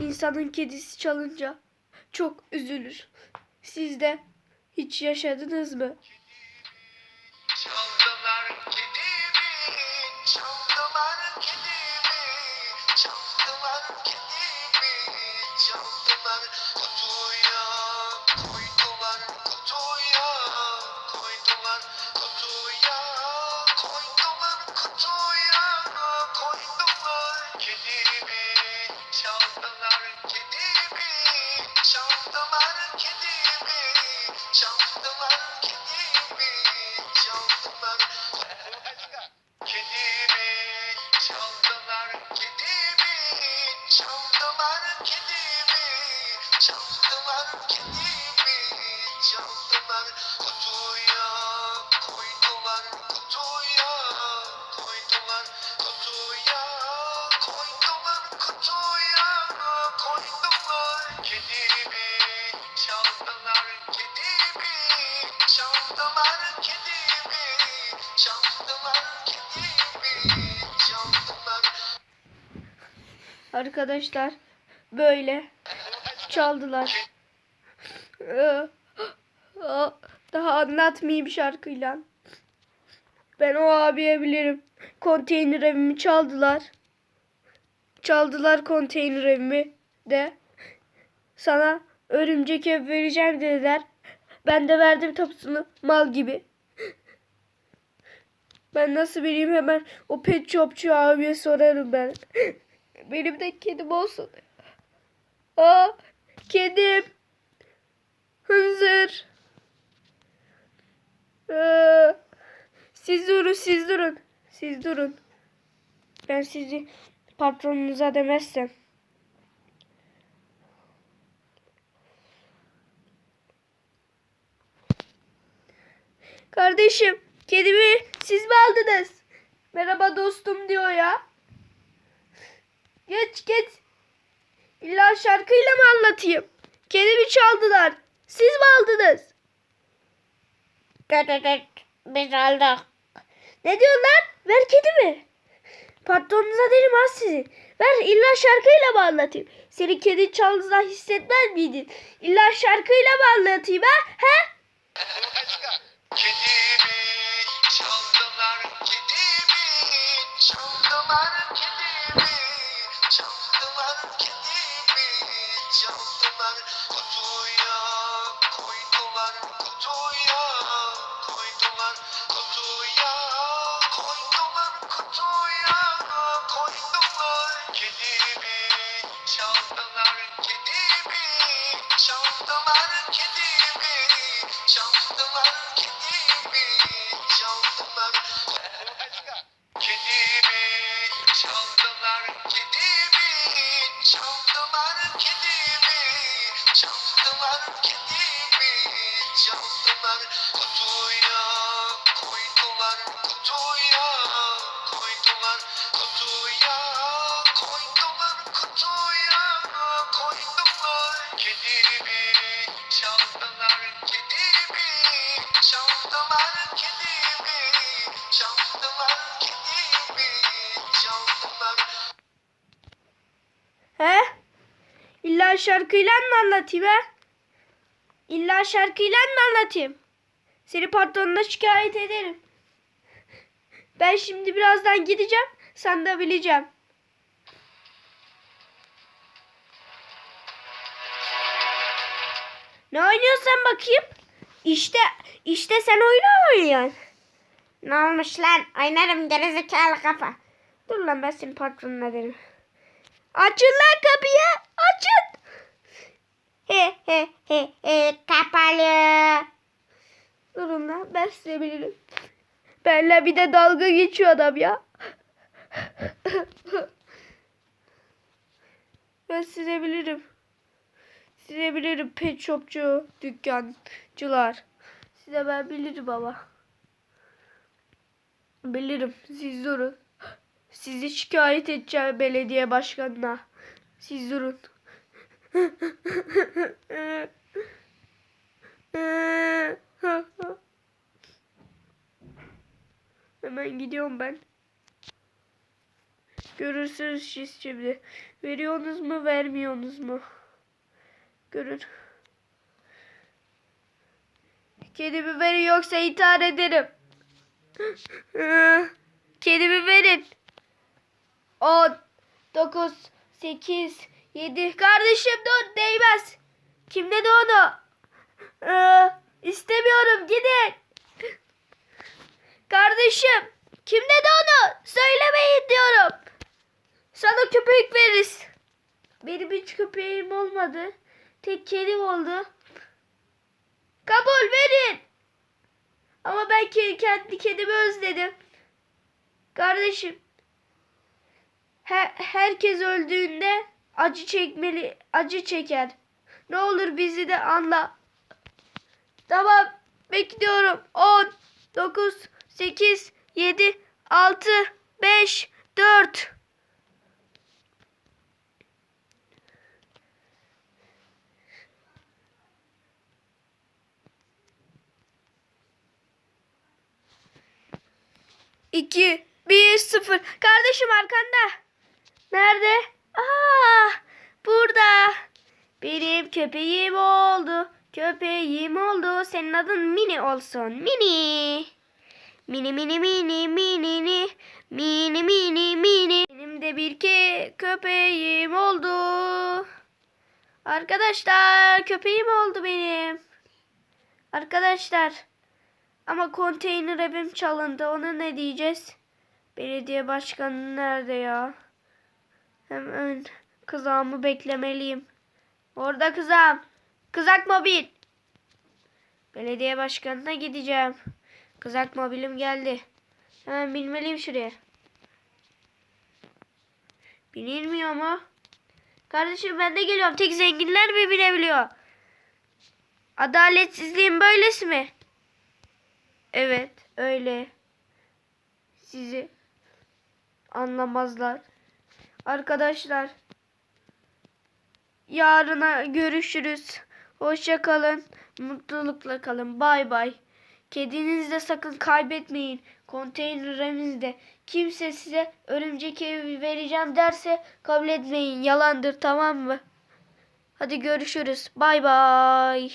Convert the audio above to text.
insanın kedisi çalınca çok üzülür. Siz de hiç yaşadınız mı? Çaldılar kedimi, çaldılar kedimi, çaldılar kedimi, çaldılar kutuya, Arkadaşlar böyle çaldılar. Ee, Daha anlatmayayım şarkıyla. Ben o abiye bilirim. Konteyner evimi çaldılar. Çaldılar konteyner evimi de. Sana örümcek ev vereceğim dediler. Ben de verdim tapusunu mal gibi. Ben nasıl bileyim hemen o pet shopçu abiye sorarım ben. Benim de kedim olsun. Aa, kedim. Hınzır. Siz durun, siz durun. Siz durun. Ben sizi patronunuza demezsem. Kardeşim, kedimi siz mi aldınız? Merhaba dostum diyor ya. Geç geç. İlla şarkıyla mı anlatayım? Kedimi çaldılar. Siz mi aldınız? Götürdük. Biz aldık. Ne diyorlar? Ver kedimi. Patronunuza derim az sizi. Ver illa şarkıyla mı anlatayım? Senin kedi çaldığında hissetmez miydin? İlla şarkıyla mı anlatayım ha? He? Kedimi çaldılar kedimi çaldılar kedimi kendimi Yandılar, kutuya koydular. Şarkıyla mı anlatayım he? İlla şarkıyla mı anlatayım? Seni patronuna şikayet ederim. Ben şimdi birazdan gideceğim. Sen de bileceğim. Ne oynuyorsun bakayım? İşte işte sen oyunu oynuyorsun. Ne olmuş lan? Oynarım gerizekalı kafa. Dur lan ben senin patronuna derim. Açın lan kapıyı. Açın. He he he he kapalı. Durun lan ben size bilirim. Benle bir de dalga geçiyor adam ya. ben size bilirim. Size bilirim pet shopçu, dükkancılar. Size ben bilirim baba. Bilirim. Siz durun. Sizi şikayet edeceğim belediye başkanına. Siz durun. Hemen gidiyorum ben. Görürsünüz siz şimdi. Veriyorsunuz mu vermiyorsunuz mu? Görün. Kedimi verin yoksa intihar ederim. Kedimi verin. 10, 9, 8, 7. Kardeşim dur değmez. Kim dedi onu? Ee, istemiyorum gidin. Kardeşim kim dedi onu? Söylemeyin diyorum. Sana köpek veririz. Benim hiç köpeğim olmadı. Tek kedim oldu. Kabul verin. Ama ben ke- kendi kedimi özledim. Kardeşim. Her, herkes öldüğünde acı çekmeli, acı çeker. Ne olur bizi de anla. Tamam, bekliyorum. 10, 9, 8, 7, 6, 5, 4. İki, bir, sıfır. Kardeşim arkanda. Nerede? Aa, burada. Benim köpeğim oldu. Köpeğim oldu. Senin adın Mini olsun. Mini. Mini mini mini mini ni. Mini mini mini. Benim de bir ke köpeğim oldu. Arkadaşlar köpeğim oldu benim. Arkadaşlar. Ama konteyner evim çalındı. Ona ne diyeceğiz? Belediye başkanı nerede ya? Hemen kızağımı beklemeliyim. Orada kızağım. Kızak mobil. Belediye başkanına gideceğim. Kızak mobilim geldi. Hemen binmeliyim şuraya. Binilmiyor mu? Kardeşim ben de geliyorum. Tek zenginler mi binebiliyor? Adaletsizliğin böylesi mi? Evet, öyle. Sizi anlamazlar. Arkadaşlar, yarına görüşürüz. Hoşça kalın. Mutlulukla kalın. Bay bay. Kedinizi de sakın kaybetmeyin. Konteynerimizde kimse size örümcek evi vereceğim derse kabul etmeyin. Yalandır tamam mı? Hadi görüşürüz. Bay bay.